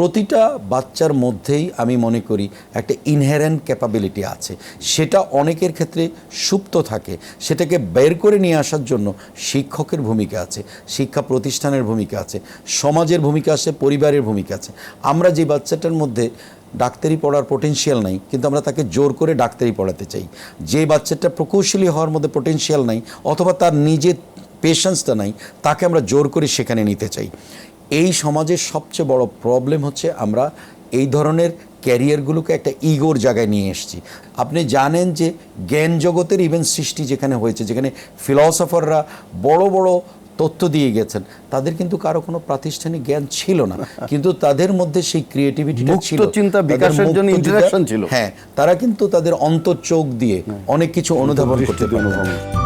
প্রতিটা বাচ্চার মধ্যেই আমি মনে করি একটা ইনহেরেন্ট ক্যাপাবিলিটি আছে। সেটা অনেকের ক্ষেত্রে সুপ্ত থাকে। সেটাকে বের করে নিয়ে আসার জন্য শিক্ষকের ভূমিকা আছে, শিক্ষা প্রতিষ্ঠানের ভূমিকা আছে, সমাজের ভূমিকা আছে, পরিবারের ভূমিকা আছে। আমরা যে বাচ্চাটার মধ্যে ডাক্তারি পড়ার পোটেনশিয়াল নাই, কিন্তু আমরা তাকে জোর করে ডাক্তারি পড়াতে চাই। যে বাচ্চাটা প্রকৌশলী হওয়ার মধ্যে পোটেনশিয়াল নাই, অথবা তার নিজের পেশেন্সটা নাই, তাকে আমরা জোর করে সেখানে নিতে চাই। এই সমাজের সবচেয়ে বড় প্রবলেম হচ্ছে আমরা এই ধরনের ক্যারিয়ারগুলোকে একটা ইগোর জায়গায় নিয়ে এসেছি। আপনি জানেন যে জ্ঞান জগতের ইভেন সৃষ্টি যেখানে হয়েছে যেখানে ফিলসফাররা বড় বড় তথ্য দিয়ে গেছেন তাদের কিন্তু কারও কোনো প্রাতিষ্ঠানিক জ্ঞান ছিল না। কিন্তু তাদের মধ্যে সেই ক্রিয়েটিভিটি ছিল। চিন্তা বিকাশের জন্য interaction ছিল। হ্যাঁ তারা কিন্তু তাদের অন্তর চোখ দিয়ে অনেক কিছু অনুধাবন করতে পারত